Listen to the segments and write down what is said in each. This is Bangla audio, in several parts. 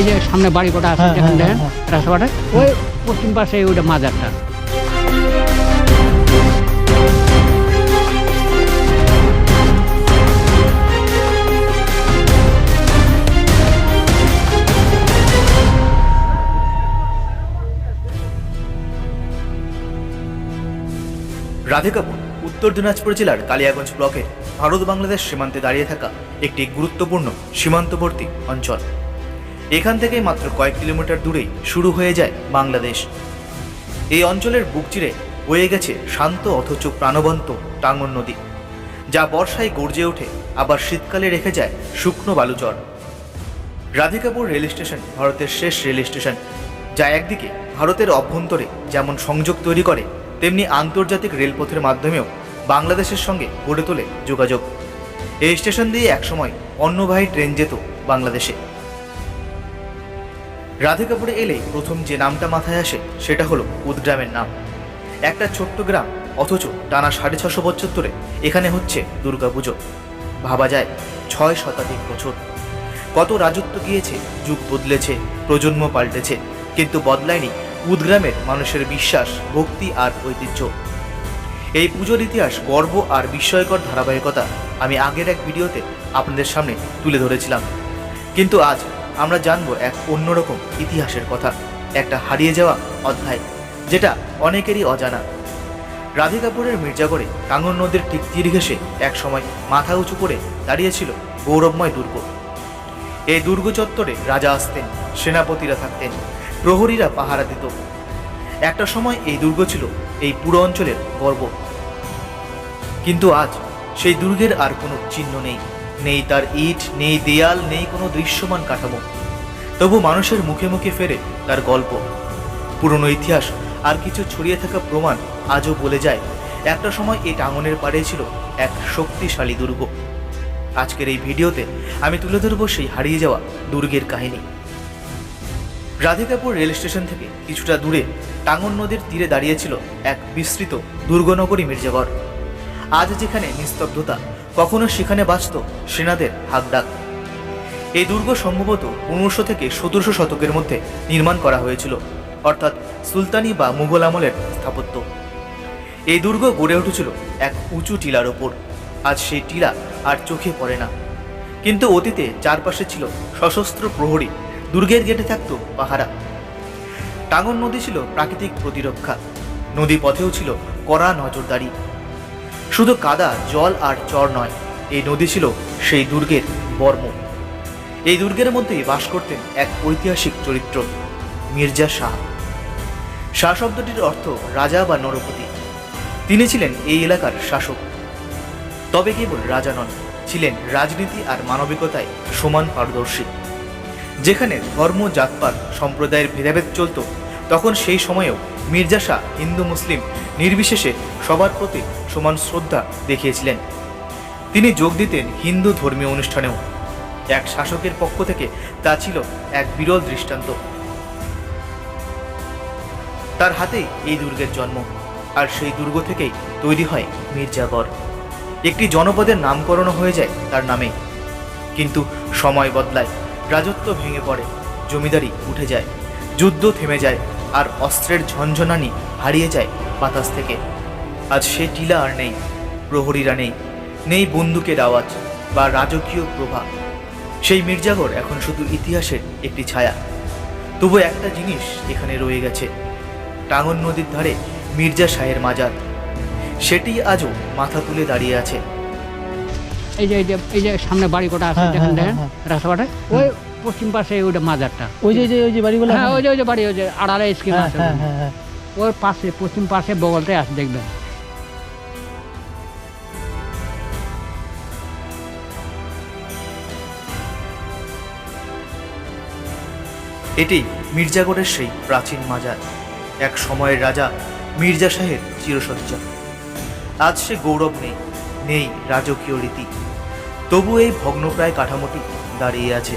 এই যে সামনে বাড়ি কটা আছে হ্যাঁ, যেখানে হ্যাঁ, দেখেন হ্যাঁ। রাস্তাটা ওই পশ্চিম পাশে ওইটা মাজারটা। রাধিকাপুর উত্তর দিনাজপুর জেলার কালিয়াগঞ্জ ব্লকের ভারত বাংলাদেশ সীমান্তে দাঁড়িয়ে থাকা একটি গুরুত্বপূর্ণ সীমান্তবর্তী অঞ্চল। এখান থেকে মাত্র কয়েক কিলোমিটার দূরেই শুরু হয়ে যায় বাংলাদেশ। এই অঞ্চলের বুক চিরে বয়ে গেছে শান্ত অথচ প্রাণবন্ত টাঙ্গন নদী, যা বর্ষায় গর্জে ওঠে, আবার শীতকালে রেখে যায় শুকনো বালুচর। রাধিকাপুর রেল স্টেশন ভারতের শেষ রেল স্টেশন, যা একদিকে ভারতের অভ্যন্তরে যেমন সংযোগ তৈরি করে, তেমনি আন্তর্জাতিক রেলপথের মাধ্যমেও বাংলাদেশের সঙ্গে গড়ে তোলে যোগাযোগ। এই স্টেশন দিয়ে একসময় অন্যবাহী ট্রেন যেত বাংলাদেশে। রাধিকাপুরে এলেই প্রথম যে নামটা মাথায় আসে, সেটা হলো উদগ্রামের নাম। একটা ছোট্ট গ্রাম, অথচ টানা সাড়ে ছশো বছর ধরে এখানে হচ্ছে দুর্গাপুজো। ভাবা যায়, ছয় শতাধিক বছর। কত রাজত্ব গিয়েছে, যুগ বদলেছে, প্রজন্ম পাল্টেছে, কিন্তু বদলায়নি উদগ্রামের মানুষের বিশ্বাস, ভক্তি আর ঐতিহ্য। এই পুজোর ইতিহাস গর্ব আর বিস্ময়কর ধারাবাহিকতা আমি আগের এক ভিডিওতে আপনাদের সামনে তুলে ধরেছিলাম। কিন্তু আজ আমরা জানব এক অন্যরকম ইতিহাসের কথা। একটা হারিয়ে যাওয়া অধ্যায়, যেটা অনেকেরই অজানা। রাধিকাপুরের মির্জাগড়ে কাঙ্গন নদীর ঠিক তীর ঘেসে এক সময় মাথা উঁচু করে দাঁড়িয়েছিল গৌরবময় দুর্গ। এই দুর্গ চত্বরে রাজা আসতেন, সেনাপতিরা থাকতেন, প্রহরীরা পাহারা দিত। একটা সময় এই দুর্গ ছিল এই পুরো অঞ্চলের গর্ব। কিন্তু আজ সেই দুর্গের আর কোনো চিহ্ন নেই। নেই তার ইট, নেই দেয়াল, নেই কোনো দৃশ্যমান কাঠামো। তবু মানুষের মুখে মুখে ফেরে তার গল্প। পুরনো ইতিহাস আর কিছু ছড়িয়ে থাকা প্রমাণ আজও বলে যায়, একটা সময় এই টাঙ্গনের পাড়ে ছিল এক শক্তিশালী দুর্গ। আজকের এই ভিডিওতে আমি তুলে ধরবো সেই হারিয়ে যাওয়া দুর্গের কাহিনী। রাধিকাপুর রেল স্টেশন থেকে কিছুটা দূরে টাঙ্গন নদীর তীরে দাঁড়িয়েছিল এক বিস্তৃত দুর্গনগরী মির্জাগড় আজ যেখানে নিস্তব্ধতা কখনো সেখানে বাঁচত সেনাদের হাকডাক এই দুর্গ সম্ভবত পনেরোশো থেকে সতেরোশো শতকের মধ্যে নির্মাণ করা হয়েছিল, অর্থাৎ সুলতানি বা মুঘল আমলের স্থাপত্য। এই দুর্গ গড়ে উঠেছিল এক উঁচু টিলার ওপর। আজ সেই টিলা আর চোখে পড়ে না। কিন্তু অতীতে চারপাশে ছিল সশস্ত্র প্রহরী, দুর্গের গেটে থাকত পাহারা। টাঙ্গন নদী ছিল প্রাকৃতিক প্রতিরক্ষা নদী পথেও ছিল কড়া নজরদারি। শুধু কাদা, জল আর চর নয়, এই নদী ছিল সেই দুর্গের বর্ম। এই দুর্গের মধ্যেই বাস করতেন এক ঐতিহাসিক চরিত্র, মির্জা শাহ। শাহ শব্দটির অর্থ রাজা বা নরপতি। তিনি ছিলেন এই এলাকার শাসক। তবে কেবল রাজা নন, ছিলেন রাজনীতি আর মানবিকতায় সমান পারদর্শী। যেখানে ধর্ম, জাতপাত, সম্প্রদায়ের ভেদাভেদ চলত তখন সেই সময়েও মির্জা শাহ হিন্দু মুসলিম নির্বিশেষে সবার প্রতি সমান শ্রদ্ধা দেখিয়েছিলেন। তিনি যোগ দিতেন হিন্দু ধর্মীয় অনুষ্ঠানেও। এক শাসকের পক্ষ থেকে তা ছিল এক বিরল দৃষ্টান্ত। তার হাতেই এই দুর্গের জন্ম, আর সেই দুর্গ থেকেই তৈরি হয় মির্জাগড়। একটি জনপদের নামকরণ হয়ে যায় তার নামে। কিন্তু সময় বদলায়, রাজত্ব ভেঙে পড়ে, জমিদারি উঠে যায়, যুদ্ধ থেমে যায় আর অস্ত্রের ঝনঝনানি হারিয়ে যায় বাতাস থেকে। আজ সে টিলা আর নেই প্রহরীরা নেই নেই বন্দুকের আওয়াজ বা রাজকীয় প্রভা সেই মির্জাগড় এখন শুধু ইতিহাসের একটি ছায়া। তবু একটা জিনিস এখানে রয়ে গেছে টাঙ্গন নদীর ধারে মির্জা শাহের মাজার। সেটি আজও মাথা তুলে দাঁড়িয়ে আছে। এই যে এই যে সামনে বাড়ি কটা আছে হ্যাঁ, হ্যাঁ, দেখেন হ্যাঁ, রাস্তাটা ওই পশ্চিম পাশে ওইটা মাজারটা। ওই যে ওই যে বাড়িগুলো হ্যাঁ ওই যে ওই যে বাড়ি ওই যে আড়ালে স্কিম হ্যাঁ আছে হ্যাঁ। হ্যাঁ ওর পাশে পশ্চিম পাশে বগলতে আছে দেখবেন। এটি মির্জাগড়ের সেই প্রাচীন মাজার। এক সময়ের রাজা মির্জা শাহের চিরসজ্জা। আজ সে গৌরব নেই নেই রাজকীয় রীতি। তবু এই ভগ্নপ্রায় কাঠামোটি দাঁড়িয়ে আছে।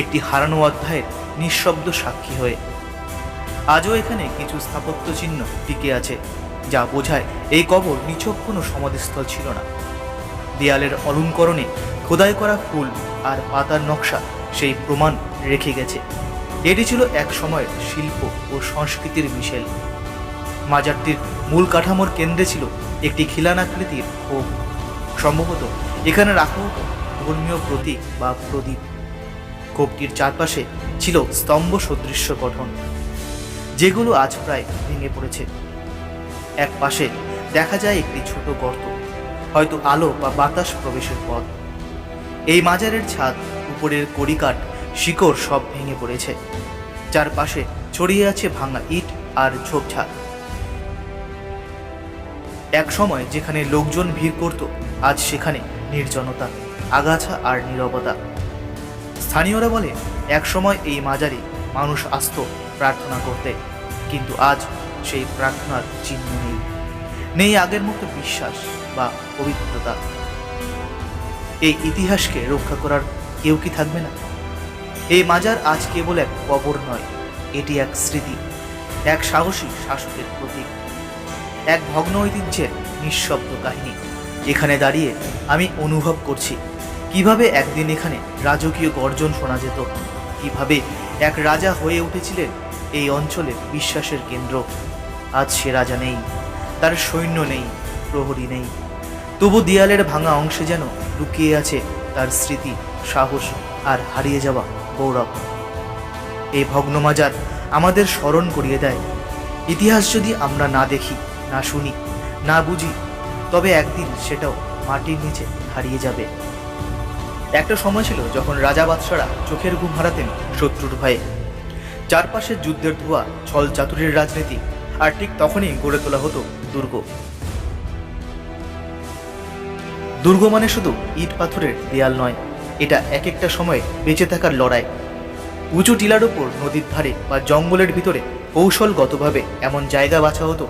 একটি হারানো অধ্যায়ের নিঃশব্দ সাক্ষী হয়ে। আজও এখানে কিছু স্থাপত্য চিহ্ন টিকে আছে, যা বোঝায় এই কবর নিছক কোনো সমাধিস্থল ছিল না। দেয়ালের অলঙ্করণে খোদাই করা ফুল আর পাতার নকশা সেই প্রমাণ রেখে গেছে। এটি ছিল এক সময়ের শিল্প ও সংস্কৃতির মিশেল। মাজারটির মূল কাঠামোর কেন্দ্রে ছিল একটি খিলানাকৃতির খোপ সম্ভবত এখানে রাখা হতো ধর্মীয় প্রতীক বা প্রদীপ। খোপটির চারপাশে ছিল স্তম্ভ সদৃশ্য গঠন। যেগুলো আজ প্রায় ভেঙে পড়েছে। এক পাশে দেখা যায় একটি ছোট গর্ত, হয়তো আলো বা বাতাস প্রবেশের পথ। এই মাজারের ছাদ, উপরের কড়িকাঠ, শিকড় সব ভেঙে পড়েছে। চারপাশে ছড়িয়ে আছে ভাঙা ইট আর ঝোপঝাড়। এক সময় যেখানে লোকজন ভিড় করত, আজ সেখানে নির্জনতা, আগাছা আর নীরবতা। স্থানীয়রা বলে এক সময় এই মাজারে মানুষ আসতো প্রার্থনা করতে, কিন্তু আজ সেই প্রার্থনার চিহ্ন নেই। নেই আগের মতো বিশ্বাস বা পবিত্রতা। এই ইতিহাসকে রক্ষা করার কেউ কি থাকবে না? এই মাজার আজ কেবল এক কবর নয়, এটি এক স্মৃতি, এক সাহসী শাসকের প্রতীক। এক ভগ্ন ঐতিহ্যের নিঃশব্দ কাহিনী। এখানে দাঁড়িয়ে আমি অনুভব করছি কীভাবে একদিন এখানে রাজকীয় গর্জন শোনা যেত? কীভাবে এক রাজা হয়ে উঠেছিলেন এই অঞ্চলের বিশ্বাসের কেন্দ্র? আজ সে রাজা নেই, তার সৈন্য নেই, প্রহরী নেই। তবু দেয়ালের ভাঙা অংশে যেন লুকিয়ে আছে তার স্মৃতি, সাহস আর হারিয়ে যাওয়া গৌরব। এই ভগ্নমাজার আমাদের স্মরণ করিয়ে দেয়। ইতিহাস যদি আমরা না দেখি, না শুনি, না বুঝি, তবে একদিন সেটাও মাটির নিচে হারিয়ে যাবে। একটা সময় ছিল যখন রাজা বাদশারা চোখের ঘুম হারাতেন শত্রুর ভয়ে। চারপাশে যুদ্ধের ধোয়া, ছল চাতুরির রাজনীতি, আর ঠিক তখনই গড়ে তোলা হতো দুর্গ। দুর্গ মানে শুধু ইট পাথরের দেয়াল নয়, এটা এক একটা সময়ে বেঁচে থাকার লড়াই। উঁচু টিলার ওপর নদীর ধারে বা জঙ্গলের ভিতরে কৌশলগতভাবে এমন জায়গা বাছা হতো,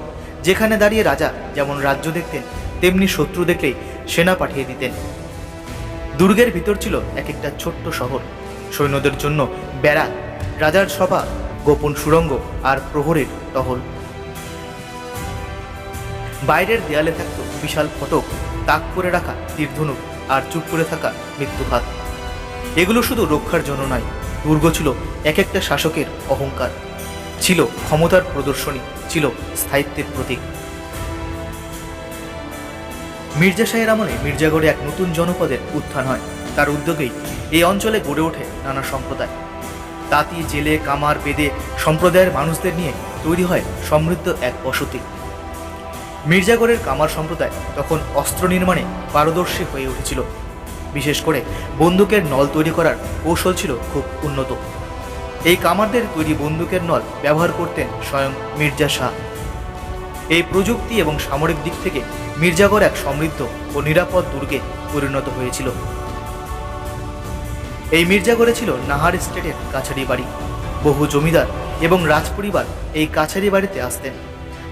যেখানে দাঁড়িয়ে রাজা যেমন রাজ্য দেখতেন, তেমনি শত্রু দেখলেই সেনা পাঠিয়ে দিতেন। দুর্গের ভিতর ছিল এক একটা ছোট্ট শহর। সৈন্যদের জন্য বেড়া রাজার সভা, গোপন সুড়ঙ্গ আর প্রহরের টহল। বাইরের দেয়ালে থাকত বিশাল ফটক, তাক করে রাখা তীরধনুক আর চুপ করে থাকা মৃত্যুঘাত এগুলো শুধু রক্ষার জন্য নয়, দুর্গ ছিল এক একটা শাসকের অহংকার। ছিল ক্ষমতার প্রদর্শনী, ছিল স্থায়িত্বের প্রতীক। মির্জা শাহের আমলে মির্জাগড়ে এক নতুন জনপদের উত্থান হয়। তার উদ্যোগেই এই অঞ্চলে গড়ে ওঠে নানা সম্প্রদায়। তাঁতি, জেলে, কামার, বেদে সম্প্রদায়ের মানুষদের নিয়ে তৈরি হয় সমৃদ্ধ এক বসতি। মির্জাগড়ের কামার সম্প্রদায় তখন অস্ত্র নির্মাণে পারদর্শী হয়ে উঠেছিল। বিশেষ করে বন্দুকের নল তৈরি করার কৌশল ছিল খুব উন্নত। এই কামারদের তৈরি বন্দুকের নল ব্যবহার করতেন স্বয়ং মির্জা শাহ। এই প্রযুক্তি এবং সামরিক দিক থেকে মির্জাগড় এক সমৃদ্ধ ও নিরাপদ দুর্গে পরিণত হয়েছিল। এই মির্জাগড়ে ছিল নাহার স্টেটের কাছারি বাড়ি। বহু জমিদার এবং রাজপরিবার এই কাছারি বাড়িতে আসতেন।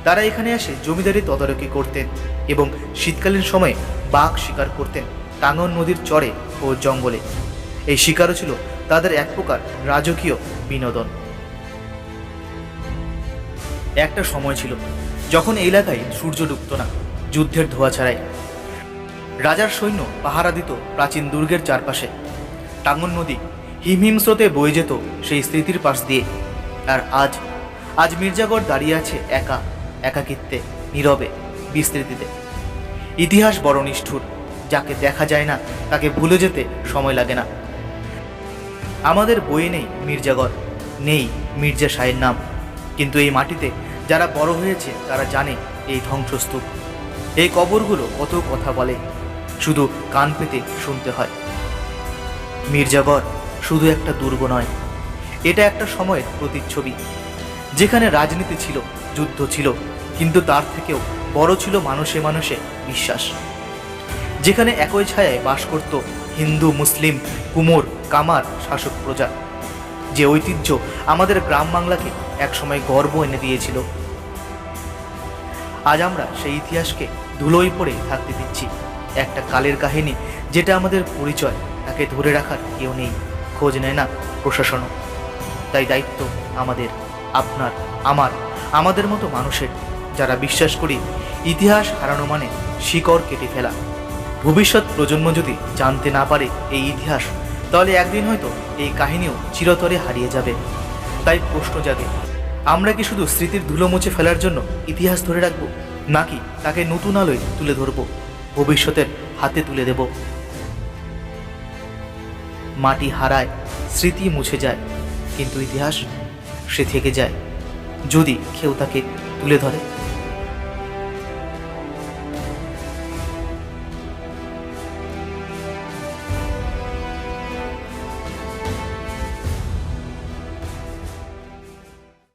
তারা এখানে এসে জমিদারি তদারকি করতেন এবং শীতকালীন সময়ে বাঘ শিকার করতেন টাঙ্গন নদীর চরে ও জঙ্গলে। এই শিকারও ছিল তাদের এক প্রকার রাজকীয় বিনোদন। একটা সময় ছিল যখন এলাকায় সূর্য ডুবত না, যুদ্ধের ধোয়া ছাড়াই। রাজার সৈন্য পাহারা দিত প্রাচীন দুর্গের চারপাশে। টাঙ্গন নদী হিমহিম স্রোতে বয়ে যেত সেই স্মৃতির পাশ দিয়ে। আর আজ আজ মির্জাগড় দাঁড়িয়ে আছে একা, একাকিত্বে, নীরবে, বিস্তৃতিতে। ইতিহাস বড় নিষ্ঠুর, যাকে দেখা যায় না, তাকে ভুলে যেতে সময় লাগে না। আমাদের বইয়ে নেই মির্জাগড়, নেই মির্জা শাহের নাম, কিন্তু এই মাটিতে যারা বড় হয়েছে, তারা জানে এই ধ্বংসস্তূপ। এই কবরগুলো কত কথা বলে, শুধু কান পেতে শুনতে হয়। মির্জাগড় শুধু একটা দুর্গ নয়, এটা একটা সময়ের প্রতিচ্ছবি। যেখানে রাজনীতি ছিল, যুদ্ধ ছিল, কিন্তু তার থেকেও বড় ছিল মানুষে মানুষে বিশ্বাস। যেখানে একই ছায়ায় বাস করত হিন্দু, মুসলিম, কুমোর, কামার শাসক প্রজা। যে ঐতিহ্য আমাদের গ্রাম বাংলাকে একসময় গর্ব এনে দিয়েছিল। আজ আমরা সেই ইতিহাসকে ধুলোই পড়ে থাকতে দিচ্ছি। একটা কালের কাহিনী যেটা আমাদের পরিচয়, তাকে ধরে রাখার কেউ নেই। খোঁজ নেয় না প্রশাসনও। তাই দায়িত্ব আমাদের, আপনার, আমার, আমাদের মতো মানুষের। যারা বিশ্বাস করি ইতিহাস হারানো মানে শিকড় কেটে ফেলা। ভবিষ্যৎ প্রজন্ম যদি জানতে না পারে এই ইতিহাস তাহলে একদিন হয়তো এই কাহিনীও চিরতরে হারিয়ে যাবে। তাই প্রশ্ন জাগে, আমরা কি শুধু স্মৃতির ধুলো মুছে ফেলার জন্য ইতিহাস ধরে রাখব, নাকি তাকে নতুন আলোয় তুলে ধরবো, ভবিষ্যতের হাতে তুলে দেব? মাটি হারায়, স্মৃতি মুছে যায়, কিন্তু ইতিহাস সে থেকে যায়, যদি কেউ তাকে তুলে ধরে।